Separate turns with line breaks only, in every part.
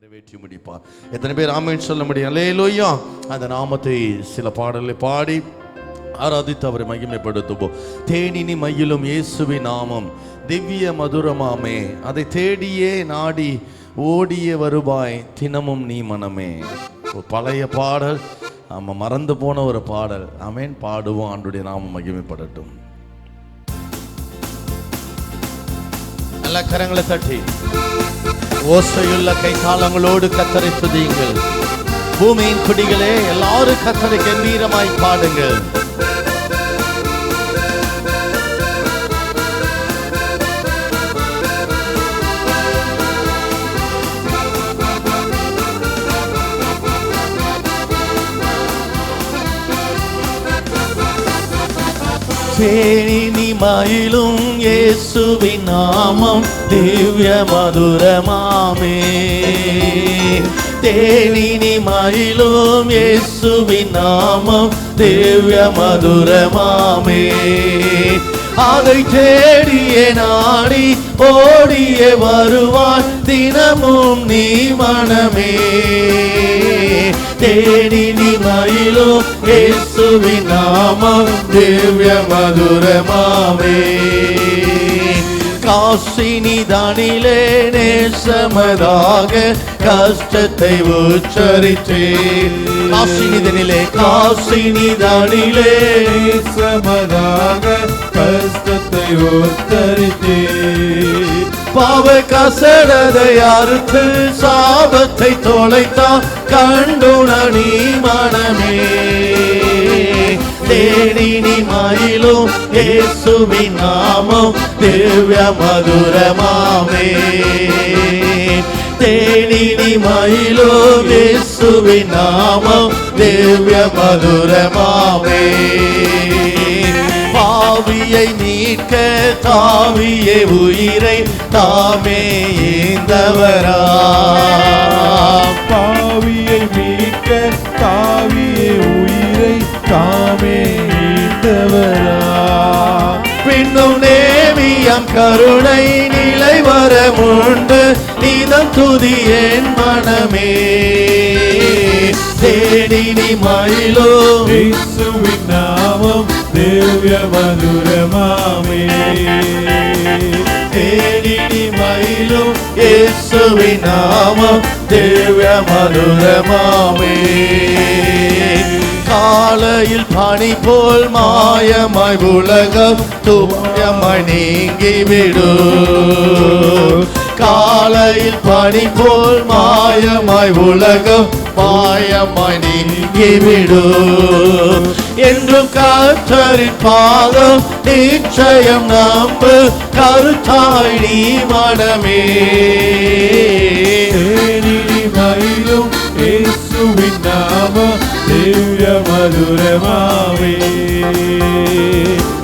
நிறைவேற்றி முடிப்பார். எத்தனை பேர் ஆமேன் சொல்ல முடியும்? லேலோயா அந்த நாமத்தை சில பாடலை பாடி ஆராதித்து அவரை மகிமைப்படுத்துவோம். தேனினி மயிலும் இயேசுவி நாமம். திவ்ய மதுரமாமே. அதை தேடியே நாடி ஓடிய வருவாய். தினமும் நீ மனமே. ஒரு பழைய பாடல். நம்ம மறந்து போன ஒரு பாடல். அமேன் பாடுவோம். ஆண்டுடைய நாமம் மகிமைப்படட்டும். நல்ல கரங்களை தட்டி. ஓசையுள்ள கை காலங்களோடு கத்தரை துதியுங்கள் பூமியின் குடிகளே எல்லாரும் கத்தரை கம்பீரமாய் பாடுங்கள். தேனி மயிலும் இயேசுவின் நாமம் திவ்ய மதுரமாமே. தேனினி மயிலும் இயேசுவின் நாமம் திவ்ய மதுரமாமே. அதை தேடிய நாடி ஓடிய வருவான் தினமும் நீ மனமே. தேடி மயிலோ மயிலும் நாமம் திவ்ய மதுரமாமே. காசினி தானிலே நேசமதாக கஷ்டத்தை உச்சரித்தே காசினிதனிலே காசினிதானிலே
நேசமதாக கஷ்டத்தை உத்தரித்தே
பாவ கசடதை அறுத்து சாபத்தை தொலைத்தான் கண்டுணி மனமே. தேனினி மயிலும் இயேசுவின் நாமம் திவ்ய மதுரமாமே தேனினி மயிலும் இயேசுவின் நாமம் திவ்ய மதுரமாமே பாவியை மீட்க தாவியே உயிரை தாமே ஏந்தவரா.
பாவியை மீட்க தாவியே உயிரை தாமே ஈந்தவரா
பின்னும் நேமியம் கருணை நிலை வர உண்டு நீதம் துதி என் மனமே. தேடினி மயிலோ.
இயேசுவின் நாமம் திவ்ய மதுரமாமே
தேடினி மயிலும் இயேசுவின் நாமம் திவ்ய மதுரமாமே காலையில் பனி போல் மாயமாய் உலகம் தூயமாய் நீங்கிவிடும் காலையில் பணி போல் மாயமாய் உலகம் மாயமாய் நீங்கிவிடு என்றும் கத்தரின் பாதம் நிச்சயம் நம்பு. கருத்தாய் நீ மனமே.
மயிலும் இயேசுவின் நாமம் திவ்ய மதுரமாவே.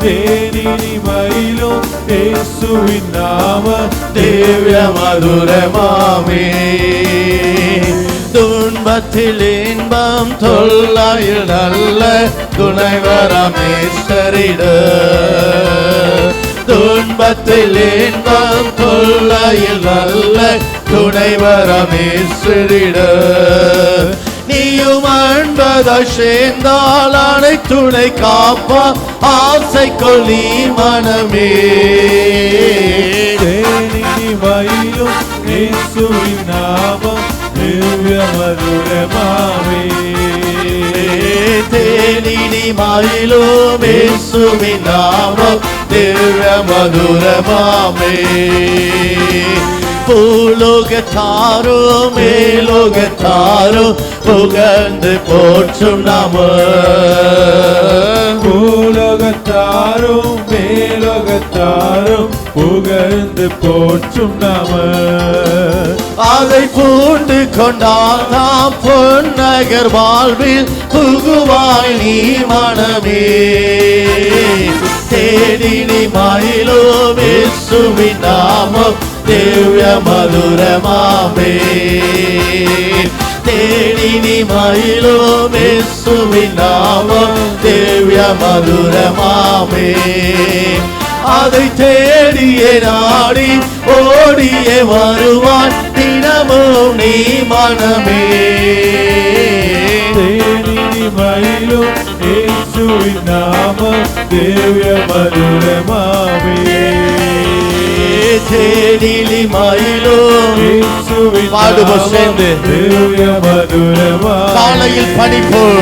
தேனி மயிலும் இயேசுவின் நாமம்
திவ்ய மதுரமாமே துன்பத்தில் இன்பம் தொல்லாயில் நல்ல துணைவரமேஸ்வரிட துன்பத்தில் இன்பம் தொல்லாயில் நல்ல துணைவரமேஸ்வரிட நீயும் அன்பதை சேர்ந்தால் அனைத்துணை காப்பா. ஆசை கொள்ளி மனமே.
தேனினி மயிலும் இயேசுவின் நாமம் திவ்ய மதுரமாமே.
தேனினி மயிலும் இயேசுவின் நாமம் திவ்ய மதுரமாமே. பூலோகத்தாரோ மேலோகத்தாரோ புகழ்ந்து போற்றும் நாம.
பூலோகத்தாரும் மேலோகத்தாரும் புகழ்ந்து போற்றும் நாம.
அதை பூண்டு கொண்டால் நாம் பொன்னகர் வாழ்வில் புகுவாய் நீ மனமே. தேடினி மயிலோ விசுவின் நாமம் ദിവ്യ മധുരമാമേ തേടിനി മയിലോ விசுவின் ദിവ്യ മധുരമാമേ அதை தேடிய நாடி ஓடிய வருவான் தின தினமும் நீ மனமே.
தேனினி மயிலும் இயேசுவின் நாமம் தேவிய மதுரமாவே
பாடுவோம்
நாமம்
சேர்ந்து. காலையில் பனி போல்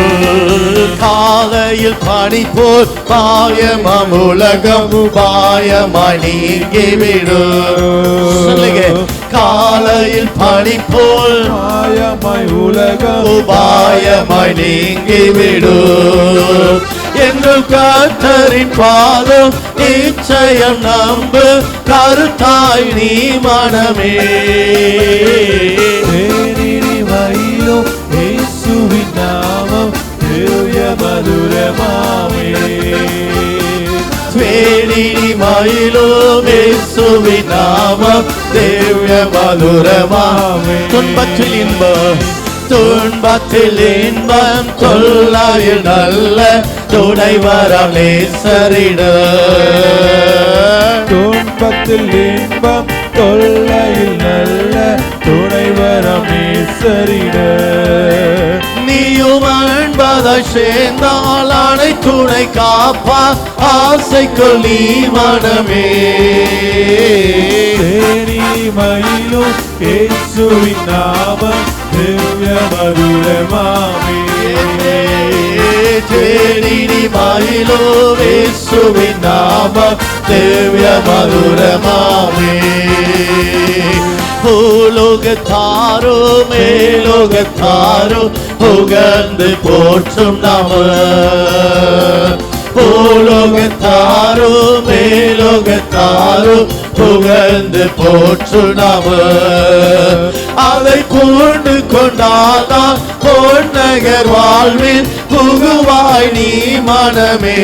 காலையில் பனி போல் பாயமாம் உலகம் உபாயமாய் நீங்கி விடும் சொல்லுங்க காலையில் பனி போல்
மாயமாய் உலகம்
உபாயமாய் நீங்கி விடும் எங்கள் கத்தரின் பாதம். நிச்சயம் நம்பு கருத்தாய் நீ மனமே.
மயிலும் இயேசுவின் நாமம் திவ்ய மதுரமாமே
தேனினி மயிலும் இயேசுவின் நாமம் திவ்ய மதுரமாமே துன்பத்தில் இன்பம் துன்பத்தில் இன்பம் தொல்லாயில் நல்ல துணை வரம் நேசரிட
துன்பத்தில் இன்பம் தொல்லையில் நல்ல துணைவரம் நேசரிட
நீயும் அன்பதை சேர்ந்தால் அனை துணை காப்பா ஆசைக்குள் நீ மனமே.
மயிலும் நாமம் திவ்ய மதுரமாமே
தேனினி மயிலோ வேசுவின் நாமம் தேவிய மதுரமாமே பூலோகத்தாரோ மேலோகத்தாரோ புகழ்ந்து போற்றும் நாம. பூலோகத்தாரோ மேலோகத்தாரோ புகழ்ந்து போற்று நாம. அதை பூண்டு கொண்டாதான் பொன்னகர் வாழ்வில் புகுவாய் நீ மனமே.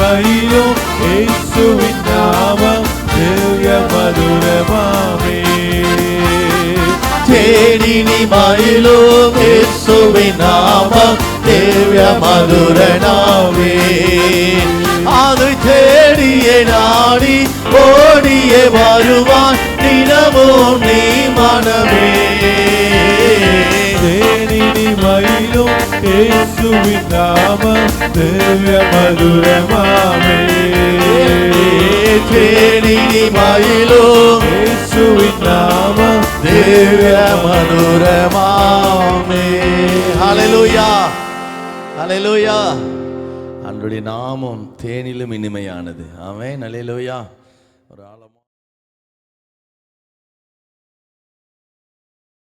மயிலும் இயேசுவின் நாமம் திவ்ய மதுரமாமே.
தேடினி மயிலோ இயேசுவின் நாமம் தேவிய மதுரனாவே அதை தேடியே நாடி ஓடியே வருவான் தினமும் நீ மனமே.
தேனி மயிலும் இயேசுவின் நாமம் திவ்ய மதுரமாமே.
தேடினி மயிலோ
இயேசுவின் நாமம்
திவ்ய மதுரமாமே. ஹalleluya. ஹalleluya. அன்றைய நாமம் தேனிலும் இனிமையானது. ஆமென். ஹalleluya. ஒரு ஆள்